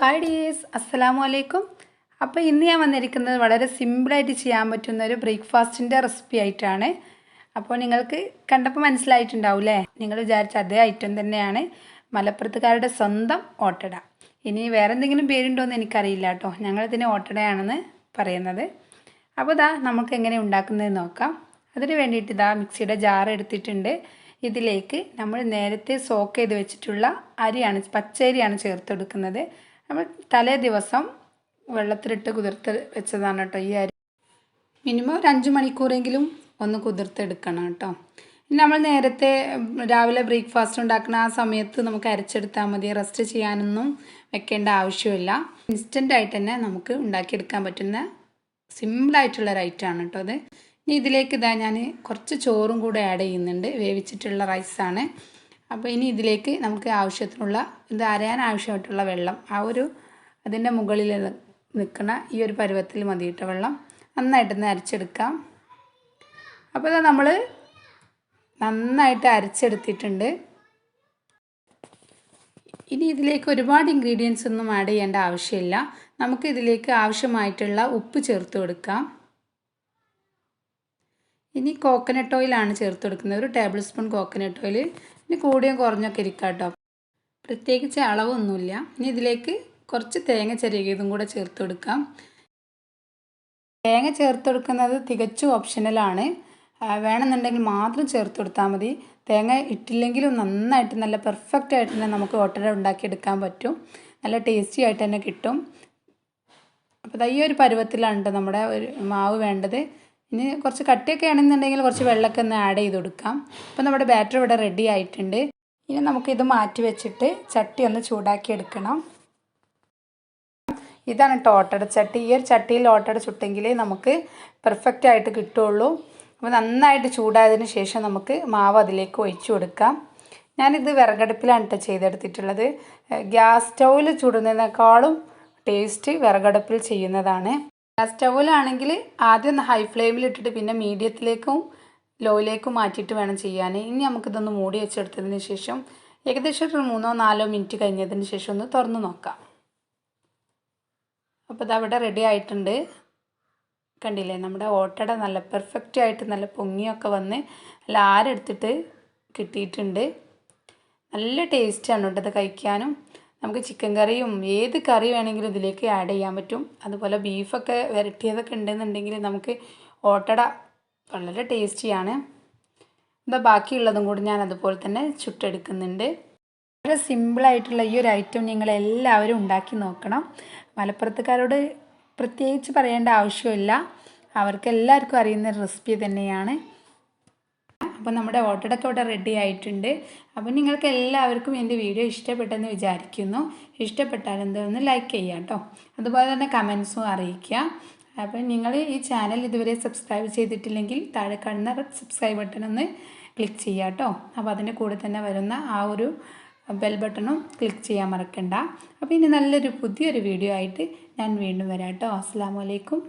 Hi dears അസ്സലാമു അലൈക്കും അപ്പോൾ ഇന്ന് ഞാൻ വന്നിരിക്കുന്നത് വളരെ സിമ്പിളായിട്ട് ചെയ്യാൻ പറ്റുന്ന ഒരു ബ്രേക്ക്ഫാസ്റ്റിന്റെ റെസിപ്പി ആയിട്ടാണ്. അപ്പോൾ നിങ്ങൾക്ക് കണ്ടപ്പോൾ മനസ്സിലായിട്ടുണ്ടാവും അല്ലേ നിങ്ങൾ വിചാരിച്ച അതേ ഐറ്റം തന്നെയാണ് മലപ്പുറത്തുകാരുടെ സ്വന്തം ഓട്ടട. ഇനി വേറെ എന്തെങ്കിലും പേരുണ്ടോ എന്ന് എനിക്കറിയില്ല കേട്ടോ. ഞങ്ങളിതിന് ഓട്ടടയാണെന്ന് പറയുന്നത്. അപ്പോൾ ഇതാ നമുക്ക് എങ്ങനെ ഉണ്ടാക്കുന്നത് നോക്കാം. അതിന് വേണ്ടിയിട്ട് ഇതാ മിക്സിയുടെ ജാർ എടുത്തിട്ടുണ്ട്. ഇതിലേക്ക് നമ്മൾ നേരത്തെ സോക്ക് ചെയ്ത് വെച്ചിട്ടുള്ള അരിയാണ് പച്ചരിയാണ് ചേർത്ത് കൊടുക്കുന്നത് നമ്മൾ തലേ ദിവസം വെള്ളത്തിലിട്ട് കുതിർത്ത് വെച്ചതാണ് കേട്ടോ ഈ അരി. മിനിമം ഒരു അഞ്ച് മണിക്കൂറെങ്കിലും ഒന്ന് കുതിർത്തെടുക്കണം കേട്ടോ. നമ്മൾ നേരത്തെ രാവിലെ ബ്രേക്ക്ഫാസ്റ്റ് ഉണ്ടാക്കുന്ന ആ സമയത്ത് നമുക്ക് അരച്ചെടുത്താൽ മതി. റെസ്റ്റ് ചെയ്യാനൊന്നും വെക്കേണ്ട ആവശ്യമില്ല. ഇൻസ്റ്റന്റ് ആയിട്ട് തന്നെ നമുക്ക് ഉണ്ടാക്കിയെടുക്കാൻ പറ്റുന്ന സിമ്പിളായിട്ടുള്ള ഒരു ഐറ്റമാണ് കേട്ടോ അത്. ഇനി ഇതിലേക്ക് ഇതാ ഞാൻ കുറച്ച് ചോറും കൂടെ ആഡ് ചെയ്യുന്നുണ്ട്. വേവിച്ചിട്ടുള്ള റൈസാണ് അപ്പോൾ ഇനി ഇതിലേക്ക് നമുക്ക് ആവശ്യത്തിനുള്ള ഇത് അരയാൻ ആവശ്യമായിട്ടുള്ള വെള്ളം ആ ഒരു അതിന്റെ മുകളിൽ നിൽക്കുന്ന ഈ ഒരു പരുവത്തിൽ മതിയിട്ട വെള്ളം നന്നായിട്ടൊന്ന് അരച്ചെടുക്കാം. അപ്പോൾ ഇതാ നമ്മൾ നന്നായിട്ട് അരച്ചെടുത്തിട്ടുണ്ട്. ഇനി ഇതിലേക്ക് ഒരുപാട് ഇൻഗ്രീഡിയൻസ് ഒന്നും ആഡ് ചെയ്യേണ്ട ആവശ്യമില്ല. നമുക്ക് ഇതിലേക്ക് ആവശ്യമായിട്ടുള്ള ഉപ്പ് ചേർത്ത് കൊടുക്കാം. ഇനി കോക്കനട്ട് ഓയിലാണ് ചേർത്ത് കൊടുക്കുന്നത്. ഒരു ടേബിൾ സ്പൂൺ കോക്കനട്ട് ഓയിൽ ഇനി കൂടിയും കുറഞ്ഞൊക്കെ ഇരിക്കാം കേട്ടോ പ്രത്യേകിച്ച് അളവൊന്നുമില്ല. ഇനി ഇതിലേക്ക് കുറച്ച് തേങ്ങ ചെറിയതും കൂടെ ചേർത്ത് കൊടുക്കാം. തേങ്ങ ചേർത്ത് കൊടുക്കുന്നത് തികച്ചും ഓപ്ഷനലാണ് വേണമെന്നുണ്ടെങ്കിൽ മാത്രം ചേർത്ത് കൊടുത്താൽ മതി. തേങ്ങ ഇട്ടില്ലെങ്കിലും നന്നായിട്ട് നല്ല പെർഫെക്റ്റ് ആയിട്ട് തന്നെ നമുക്ക് ഓട്ടട ഉണ്ടാക്കിയെടുക്കാൻ പറ്റും. നല്ല ടേസ്റ്റി ആയിട്ട് തന്നെ കിട്ടും. അപ്പോൾ ഈ ഒരു പരുവത്തിലാണ് നമ്മുടെ ഒരു മാവ് വേണ്ടത്. ഇനി കുറച്ച് കട്ടിയൊക്കെ ആണെന്നുണ്ടെങ്കിൽ കുറച്ച് വെള്ളമൊക്കെ ഒന്ന് ആഡ് ചെയ്ത് കൊടുക്കാം. അപ്പോൾ നമ്മുടെ ബാറ്റർ ഇവിടെ റെഡി ആയിട്ടുണ്ട്. ഇനി നമുക്കിത് മാറ്റി വെച്ചിട്ട് ചട്ടി ഒന്ന് ചൂടാക്കി എടുക്കണം. ഇതാണ് കേട്ടോ ഓട്ടട ചട്ടി. ഈ ഒരു ചട്ടിയിൽ ഓട്ടട ചുട്ടെങ്കിൽ നമുക്ക് പെർഫെക്റ്റ് ആയിട്ട് കിട്ടുള്ളൂ അപ്പോൾ നന്നായിട്ട് ചൂടായതിന് ശേഷം നമുക്ക് മാവ് അതിലേക്ക് ഒഴിച്ചു കൊടുക്കാം. ഞാനിത് വിറകടുപ്പിലാണ് കേട്ടോ ചെയ്തെടുത്തിട്ടുള്ളത്. ഗ്യാസ് സ്റ്റൗവിൽ ചുടുന്നതിനേക്കാളും ടേസ്റ്റ് വിറകടുപ്പിൽ ചെയ്യുന്നതാണ്. സ്റ്റൗവിലാണെങ്കിൽ ആദ്യം ഒന്ന് ഹൈ ഫ്ലെയിമിൽ ഇട്ടിട്ട് പിന്നെ മീഡിയത്തിലേക്കും ലോയിലേക്കും മാറ്റിയിട്ട് വേണം ചെയ്യാൻ. ഇനി നമുക്കിതൊന്ന് മൂടി വെച്ചെടുത്തതിന് ശേഷം ഏകദേശം ഒരു മൂന്നോ നാലോ മിനിറ്റ് കഴിഞ്ഞതിന് ശേഷം ഒന്ന് തുറന്ന് നോക്കാം. അപ്പോൾ ഇതവിടെ റെഡി ആയിട്ടുണ്ട്. കണ്ടില്ലേ? നമ്മുടെ ഓട്ടട നല്ല പെർഫെക്റ്റ് ആയിട്ട് നല്ല പൊങ്ങിയൊക്കെ വന്ന് നല്ല ആരെടുത്തിട്ട് കിട്ടിയിട്ടുണ്ട്. നല്ല ടേസ്റ്റാണ് കേട്ടോ ഇത് കഴിക്കാനും. നമുക്ക് ചിക്കൻ കറിയും ഏത് കറി വേണമെങ്കിലും ഇതിലേക്ക് ആഡ് ചെയ്യാൻ പറ്റും. അതുപോലെ ബീഫൊക്കെ വരട്ടിയതൊക്കെ ഉണ്ടെന്നുണ്ടെങ്കിൽ നമുക്ക് ഓട്ടട വളരെ ടേസ്റ്റിയാണ് എന്താ ബാക്കിയുള്ളതും കൂടി ഞാൻ അതുപോലെ തന്നെ ചുട്ടെടുക്കുന്നുണ്ട്. വളരെ സിമ്പിളായിട്ടുള്ള ഈ ഒരു ഐറ്റം നിങ്ങൾ എല്ലാവരും ഉണ്ടാക്കി നോക്കണം. മലപ്പുറത്തുകാരോട് പ്രത്യേകിച്ച് പറയേണ്ട ആവശ്യമില്ല. അവർക്ക് എല്ലാവർക്കും അറിയുന്ന റെസിപ്പി തന്നെയാണ്. അപ്പോൾ നമ്മുടെ ഓട്ടടൊക്കെ റെഡി ആയിട്ടുണ്ട്. അപ്പോൾ നിങ്ങൾക്ക് എല്ലാവർക്കും എന്റെ വീഡിയോ ഇഷ്ടപ്പെട്ടെന്ന് വിചാരിക്കുന്നു. ഇഷ്ടപ്പെട്ടാൽ എന്താണെന്ന് ലൈക്ക് ചെയ്യാം കേട്ടോ. അതുപോലെ തന്നെ കമൻസും അറിയിക്കുക. അപ്പോൾ നിങ്ങൾ ഈ ചാനൽ ഇതുവരെ സബ്സ്ക്രൈബ് ചെയ്തിട്ടില്ലെങ്കിൽ താഴെ കാണുന്ന റെഡ് സബ്സ്ക്രൈബ് ബട്ടൺ ഒന്ന് ക്ലിക്ക് ചെയ്യുക കേട്ടോ. അപ്പോൾ അതിന്റെ കൂടെ തന്നെ വരുന്ന ആ ഒരു ബെൽ ബട്ടണും ക്ലിക്ക് ചെയ്യാൻ മറക്കണ്ട. അപ്പോൾ ഇനി നല്ലൊരു പുതിയൊരു വീഡിയോ ആയിട്ട് ഞാൻ വീണ്ടും വരാം കേട്ടോ. അസ്സാം വലൈക്കും